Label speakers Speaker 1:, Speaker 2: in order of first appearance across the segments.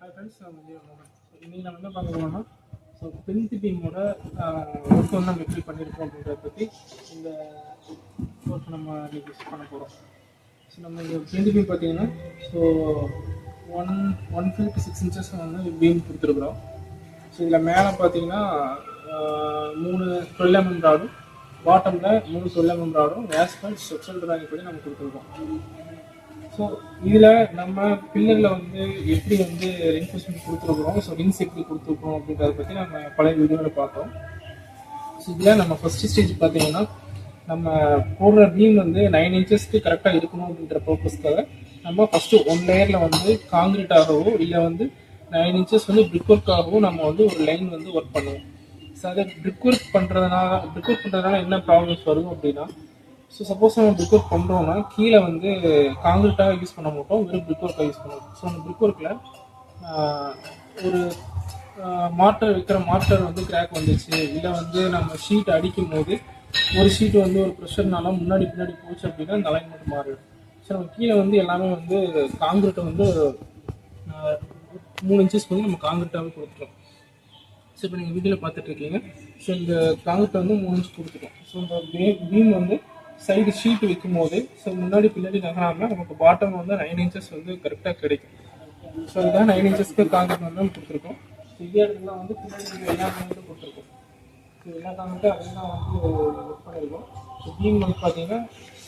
Speaker 1: Hi friends நான் விஜய் இன்னைக்கு நம்ம என்ன பார்க்க போகிறோம்னா ஸோ பிரிண்ட் பீமோட ஒர்க் வந்து நம்ம எப்படி பண்ணியிருக்கோம் அப்படின்றத பற்றி இந்த ஒர்க் நம்ம இன்னைக்கு பண்ண போகிறோம் ஸோ நம்ம இந்த பிரிண்ட் பீம் பார்த்தீங்கன்னா so one one fifty six inches வந்து பீம் கொடுத்துருக்குறோம். ஸோ இதில் மேலே பார்த்தீங்கன்னா மூணு டுவெல் எம்எம் ராடும் பாட்டமில் மூணு டுவெல் எம்எம் ராடும் ஆஸ்பல் ஸ்ட்ரக்சரல் டிராயிங் பண்ணி நம்ம கொடுத்துருக்கோம். ஸோ இதில் நம்ம பில்லரில் வந்து எப்படி வந்து ரெயின்ஃபோர்ஸ்மெண்ட் கொடுத்துருக்குறோம் ஸோ ரிங்ஸ் எப்படி கொடுத்துருக்கோம் அப்படின்றத பற்றி நம்ம பழைய வீடியோவில் பார்த்தோம். ஸோ இதில் நம்ம ஃபஸ்ட்டு ஸ்டேஜ் பார்த்தீங்கன்னா நம்ம போடுற பீம் வந்து நைன் இன்ச்சஸ்க்கு கரெக்டாக இருக்கணும் அப்படின்ற பர்பஸ்க்காக நம்ம ஃபஸ்ட்டு ஒன் லேயரில் வந்து காங்கிரீட்டாகவோ இல்லை வந்து நைன் இன்ச்சஸ் வந்து பிரிக் ஒர்க்காகவோ நம்ம வந்து ஒரு லைன் வந்து ஒர்க் பண்ணுவோம். ஸோ அதை பிரிக் ஒர்க் பண்ணுறதுனால பிரிக் ஒர்க் பண்ணுறதுனால என்ன ப்ராப்ளம்ஸ் வரும் அப்படின்னா ஸோ சப்போஸ் நம்ம பிரிக் ஒர்க் பண்ணுறோம்னா கீழே வந்து காங்கிரீட்டாக யூஸ் பண்ண மாட்டோம் வெறும் பிரிக் ஒர்க்காக யூஸ் பண்ணுவோம் ஸோ அந்த பிரிக் ஒர்க்கில் ஒரு மாட்டர் வைக்கிற மாட்டர் வந்து கிராக் வந்துச்சு. இல்லை வந்து நம்ம ஷீட் அடிக்கும் போது ஒரு ஷீட் வந்து ஒரு ப்ரெஷர்னால முன்னாடி பின்னாடி போச்சு அப்படின்னா அந்த அலைன்மெண்ட் மாறிடும். ஸோ நம்ம கீழே வந்து எல்லாமே வந்து காங்கிரீட்டை வந்து மூணு இன்ச்சஸ் வந்து நம்ம காங்கிரீட்டாகவே கொடுத்துட்டோம். ஸோ இப்போ நீங்கள் வீட்டில் பார்த்துட்டு இருக்கீங்க. ஸோ இந்த காங்கிரீட்டை வந்து மூணு இன்ச் கொடுத்துட்டோம். ஸோ இந்த பீம் வந்து சைடு ஷீட் வைக்கும் போது ஸோ முன்னாடி பின்னாடி நகராமல் நமக்கு பாட்டம் வந்து நைன் இன்ச்சஸ் வந்து கரெக்டாக கிடைக்கும். ஸோ இதுதான் நைன் இன்ச்சஸ்க்கு காங்கிரட் வந்து கொடுத்துருக்கோம். ஸோ இதே இடத்துல வந்து பின்னாடி எல்லா காங்கிரட்டும் கொடுத்துருக்கோம். ஸோ எல்லா காங்கிரட்டும் அதெல்லாம் வந்து ஒர்க் பண்ணியிருக்கோம் ஸோ பீம் வந்து பார்த்தீங்கன்னா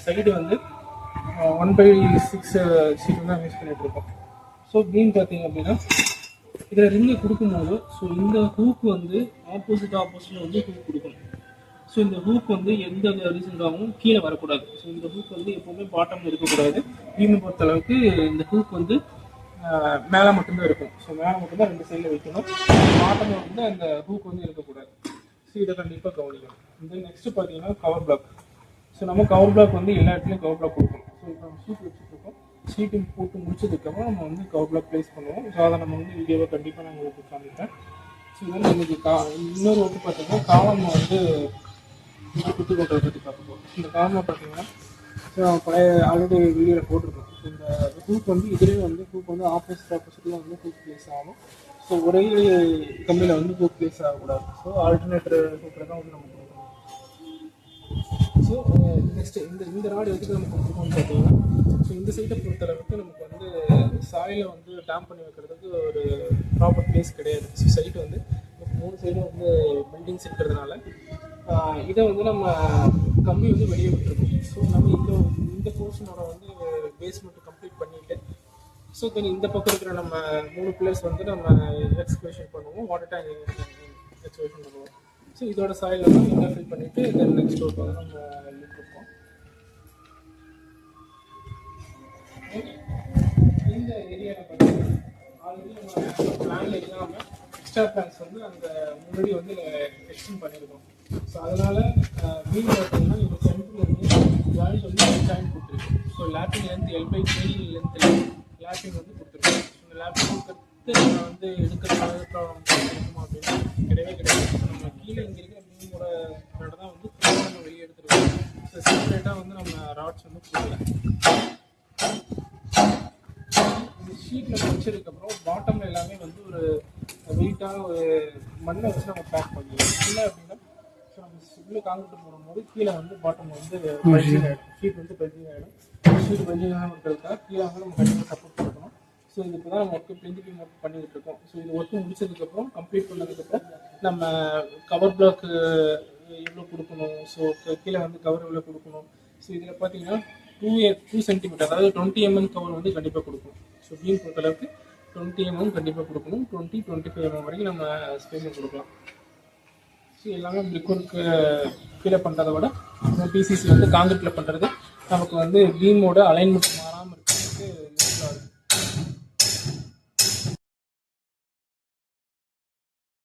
Speaker 1: சைடு வந்து ஒன் பை சிக்ஸ் ஷீட் தான் யூஸ் பண்ணிட்டு இருக்கோம். ஸோ பீம் பார்த்தீங்க அப்படின்னா இதில் ரிங்கு கொடுக்கும்போது ஸோ இந்த ஹூக் வந்து ஆப்போசிட் ஆப்போசிட்டில் வந்து ஹூக் கொடுக்கணும். ஸோ இந்த ஹூக் வந்து எந்த ரீசனுக்காகவும் கீழே வரக்கூடாது. ஸோ இந்த ஹூக் வந்து எப்போவுமே பாட்டம் இருக்கக்கூடாது. பீமை பொறுத்த அளவுக்கு இந்த ஹூக் வந்து மேலே மட்டும்தான் இருக்கும். ஸோ மேலே மட்டும்தான் ரெண்டு சைடில் வைக்கணும். பாட்டம் வந்து அந்த ஹூக் வந்து இருக்கக்கூடாது. ஸோ இதை கண்டிப்பாக கவனிக்கணும். இந்த நெக்ஸ்ட்டு பார்த்தீங்கன்னா கவர் பிளாக் ஸோ நம்ம கவர் பிளாக் வந்து எல்லா இடத்துலையும் கவர் பிளாக் கொடுக்கணும். ஸோ இப்போ நம்ம ஷீட் வச்சுருக்கோம். ஷீட்டு போட்டு முடிச்சதுக்கப்புறம் நம்ம வந்து கவர் பிளாக் ப்ளேஸ் பண்ணுவோம். ஸோ அதை நம்ம வந்து வீடியோவை கண்டிப்பாக நான் உங்களுக்கு காமிப்பேன். ஸோ இது நமக்கு கா இன்னொரு ஒட்டு பார்த்தீங்கன்னா காலம் வந்து குத்து கொண்டதை பற்றி பார்க்க போகிறோம் இந்த காரணம் பார்த்தீங்கன்னா பழைய ஆல்ரெடி வீடியோவில் போட்டிருக்கோம் இந்த ஹூக் வந்து இதுலேயும் வந்து ஹூக் வந்து ஆப்போசிட் ஆப்போசிட்டில் வந்து ஹூக் ப்ளேஸ் ஆகும் ஸோ ஒரே கம்பியில் வந்து ஹூக் ப்ளேஸ் ஆகக்கூடாது ஸோ ஆல்டர்னேட்டர் ஹூக்கில் தான் வந்து நம்ம கொடுக்கணும் ஸோ நெக்ஸ்ட்டு இந்த இந்த ராடு எதுக்கு நம்ம கொடுக்கணும்னு பார்த்தீங்கன்னா ஸோ இந்த சைட்டை பொறுத்தளவுக்கு நமக்கு வந்து சாயிலை வந்து டேம் பண்ணி வைக்கிறதுக்கு ஒரு ப்ராப்பர் பிளேஸ் கிடையாது ஸோ சைட்டு வந்து மூணு சைடும் வந்து பில்டிங்ஸ் இருக்கிறதுனால இதை வந்து நம்ம கம்பி வந்து வெளியே விட்டுருக்கோம் ஸோ நம்ம இந்த இந்த போர்ஷனோட வந்து பேஸ்மெண்ட் கம்ப்ளீட் பண்ணிவிட்டு ஸோ தென் இந்த பக்கம் இருக்கிற நம்ம மூணு பிளேஸ் வந்து நம்ம எக்ஸ்கவேஷன் பண்ணுவோம் வாட்டர் டேங்க் எக்ஸ்கவேஷன் பண்ணுவோம். ஸோ இதோட சாயில் வந்து இங்கே ஃபில் பண்ணிவிட்டு தென் நெக்ஸ்ட் ஒர்க் வந்து நம்ம லிங்க் இந்த ஏரியாவில் பார்த்தீங்கன்னா ஆல்ரெடி நம்ம பிளான் இல்லாமல் எக்ஸ்ட்ரா பிளான்ஸ் வந்து அந்த முன்னாடி வந்து எக்ஸ்டெண்ட் பண்ணியிருக்கோம் ஸோ அதனால் மீன் பார்த்தீங்கன்னா இப்போ சென்டரில் இருந்து வந்து ஜாயிண்ட் கொடுத்துருக்கு so lapping length L by three லென்த்தில் லேப்பிங் வந்து கொடுத்துருக்கு இந்த லேப்பிங் கொடுத்து நம்ம வந்து எடுக்கிறதுனால இருக்குமா அப்படின்னா கிடையவே கிடையாது. நம்ம கீழே இங்கே இருக்கிற மீனோட தான் வந்து நம்ம வெளியே எடுத்துருக்கோம் ஸோ செப்பரேட்டாக வந்து நம்ம ராட்ஸ் வந்து கொடுக்கல. இந்த வச்சதுக்கப்புறம் பாட்டமில் எல்லாமே வந்து ஒரு வெயிட்டாக ஒரு மண்ணை வச்சு நம்ம பேக் பண்ணிடுவோம். இல்லை அப்படின்னா ஸோ நம்ம காங்கிரீட் போடும்போது கீழே வந்து பாட்டம் வந்து பல்ஜிங் ஆகிடும் ஷீட் வந்து பல்ஜிங் ஆகிடும் ஷீட் பல்ஜிங் ஆகாமல் இருக்கிறதுக்காக கீழே வந்து நம்ம கண்டிப்பாக சப்போர்ட் கொடுக்கணும். ஸோ இது இப்போ தான் நம்ம ஒர்க்கு ஒர்க் பண்ணிக்கிட்டு இருக்கோம். ஸோ இது ஒர்க்கு முடிச்சதுக்கப்புறம் கம்ப்ளீட் பண்ணதுக்கப்புறம் நம்ம கவர் பிளாக் எவ்வளோ கொடுக்கணும்? ஸோ கீழே வந்து கவர் எவ்வளோ கொடுக்கணும்? ஸோ இதில் பார்த்தீங்கன்னா டூ டூ சென்டிமீட்டர் அதாவது டுவெண்ட்டி எம்எம் கவர் வந்து கண்டிப்பாக கொடுக்கணும். ஸோ பீம் பொறுத்தளவுக்கு டுவெண்ட்டி எம்எம் கண்டிப்பாக கொடுக்கணும். டுவெண்ட்டி டுவெண்ட்டி ஃபைவ் எம்எம் வரைக்கும் நம்ம ஸ்பேஸில் கொடுக்கலாம். எல்லாமே பிரிக் ஒர்க்கு கீழே பண்ணுறத விட பிசிசி வந்து காங்கிரீட்டில் பண்ணுறது நமக்கு வந்து பீமோட அலைன்மெண்ட்